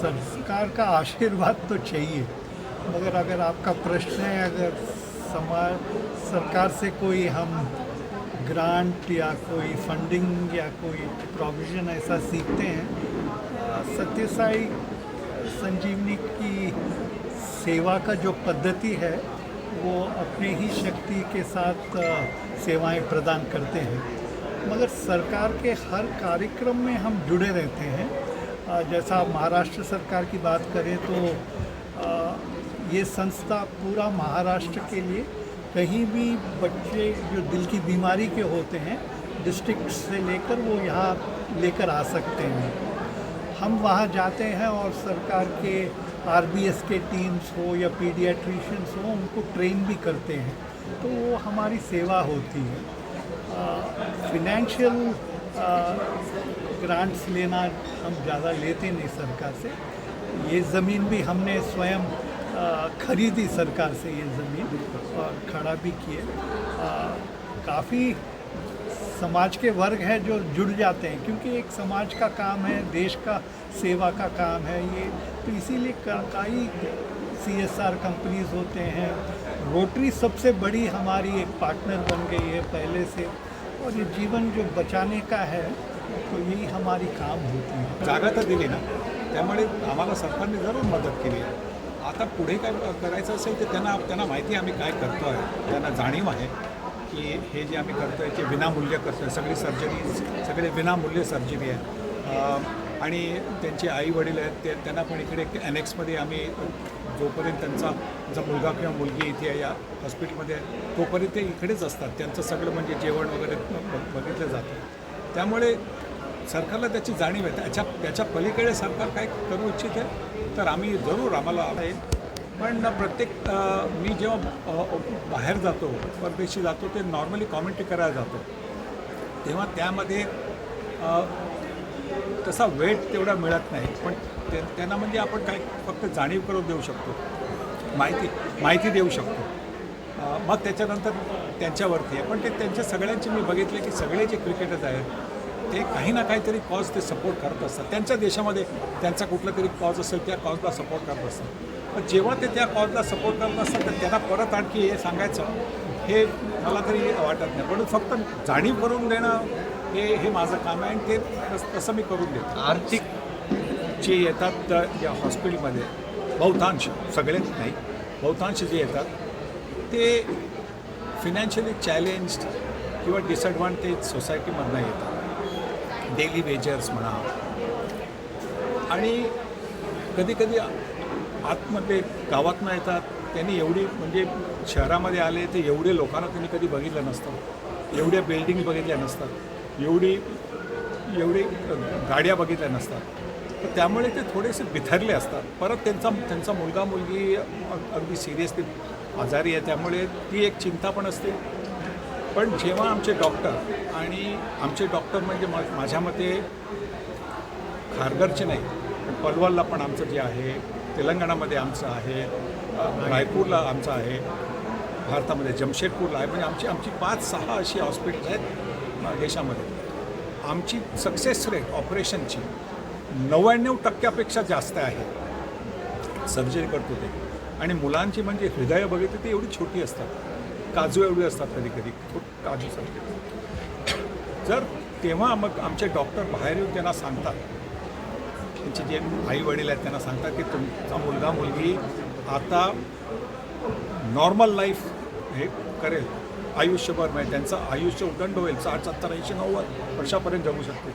सरकार का आशीर्वाद तो चाहिए। मगर अगर आपका प्रश्न है, अगर समाज, सरकार से कोई हम ग्रांट या कोई फंडिंग या कोई प्रोविज़न ऐसा सीखते हैं सत्यसाई संजीवनी की सेवा का जो पद्धति है, वो अपने ही शक्ति के साथ सेवाएँ प्रदान करते हैं। मगर सरकार के हर कार्यक्रम में हम जुड़े रहते हैं। जैसा महाराष्ट्र सरकार की बात करें तो ये संस्था पूरा महाराष्ट्र के लिए कहीं भी बच्चे जो दिल की बीमारी के होते हैं, डिस्ट्रिक्ट से लेकर वो यहाँ लेकर आ सकते हैं। हम वहाँ जाते हैं और सरकार के आरबीएस के टीम्स हो या पीडियाट्रिशियंस हो, उनको ट्रेन भी करते हैं। तो वो हमारी सेवा होती है। फिनेंशियल ग्रांट्स लेना हम ज़्यादा लेते नहीं सरकार से। ये ज़मीन भी हमने स्वयं खरीदी सरकार से ये ज़मीन और खड़ा भी किए। काफ़ी समाज के वर्ग हैं जो जुड़ जाते हैं, क्योंकि एक समाज का काम है, देश का सेवा का काम है ये। तो इसीलिए कई सी एस आर कंपनीज़ होते हैं। रोटरी सबसे बड़ी हमारी एक पार्टनर बन गई है पहले से। और ये जीवन जो बचाने का है तो यही हमारी काम होती. है जागा तर दिली ना. त्यामुळे आम्हाला सरकारने जरूर मदत केली आहे. आता पुढे काय करायचं असेल तर त्यांना त्यांना माहिती आहे आम्ही काय करतो आहे त्यांना जाणीव आहे की हे जे आम्ही करतो आहे ते विनामूल्य करतो आहे सगळी सर्जरी सगळे विनामूल्य सर्जरी आहे. आणि त्यांचे आई वडील आहेत ते त्यांना पण इकडे ॲनेक्समध्ये आम्ही जोपर्यंत त्यांचा जो मुलगा किंवा मुलगी इथे आहे या हॉस्पिटलमध्ये आहे, तोपर्यंत ते इकडेच असतात. त्यांचं सगळं म्हणजे जेवण वगैरे बघितलं जातं. त्यामुळे सरकारला त्याची जाणीव आहे. त्याच्या त्याच्या पलीकडे सरकार काय करू इच्छिते तर आम्ही जरूर आम्हाला आहे. पण प्रत्येक मी जेव्हा बाहेर जातो परदेशी जातो ते नॉर्मली कॉमेंट्री करायला जातो. तेव्हा त्यामध्ये तसा वेट तेवढा मिळत नाही. पण ते त्यांना म्हणजे आपण काय फक्त जाणीव करून देऊ शकतो. माहिती माहिती देऊ शकतो. मग त्याच्यानंतर त्यांच्यावरती आहे. पण ते त्यांच्या सगळ्यांचे मी बघितले की सगळे जे क्रिकेटर्स आहेत ते काही ना काहीतरी कॉज ते सपोर्ट करत असतात. त्यांच्या देशामध्ये त्यांचा कुठला तरी कॉज असेल त्या कॉजला सपोर्ट करत असतात. पण जेव्हा ते त्या कॉजला सपोर्ट करत असतात तर त्यांना परत आणखी हे सांगायचं हे मला तरी वाटत नाही. पण फक्त जाणीव करून देणं हे हे माझं काम आहे आणि ते तस- मी करून देतो. आर्थिक जे येतात या हॉस्पिटलमध्ये बहुतांश सगळेच नाही बहुतांश जे येतात ते फिनॅन्शियली चॅलेंज्ड किंवा डिसएडव्हान्टेज सोसायटीमधनं येतात. डेली वेजर्स म्हणा. आणि कधीकधी आतमध्ये गावातनं येतात. त्यांनी एवढी म्हणजे शहरामध्ये आले ते एवढे लोकांना त्यांनी कधी बघितलं नसतं. एवढ्या बिल्डिंग बघितल्या नसतात. एवढी एवढी गाड्या बघितल्या नसतात. तर त्यामुळे ते थोडेसे बिथरले असतात. परत त्यांचा त्यांचा मुलगा मुलगी अगदी सिरियसली आजारी आहे त्यामुळे ती एक चिंता पण असते. पण जेव्हा आमचे डॉक्टर आणि आमचे डॉक्टर म्हणजे मा माझ्या मते खारघरचे नाही पण पलवलला पण आमचं जे आहे तेलंगणामध्ये आमचं आहे रायपूरला आमचं आहे भारतामध्ये जमशेदपूरला आहे म्हणजे आमची आमची पाच सहा अशी हॉस्पिटल आहेत देशामध्ये. आमची सक्सेस रेट ऑपरेशनची नव्याण्णव टक्क्यापेक्षा जास्त आहे. सर्जरी करतो ते. आणि मुलांची म्हणजे हृदय बघितली ती एवढी छोटी असतात. काजू एवढी असतात कधी कधी खूप काजूसारखे जर तेव्हा मग आमचे डॉक्टर बाहेर येऊन त्यांना सांगतात. त्यांचे जे आई वडील आहेत त्यांना सांगतात की तुमचा मुलगा मुलगी आता नॉर्मल लाईफ हे करेल. आयुष्यभर म्हणजे त्यांचं आयुष्य उदंड होईल. साठ सत्तर ऐंशी नव्वद वर्षापर्यंत जगू शकते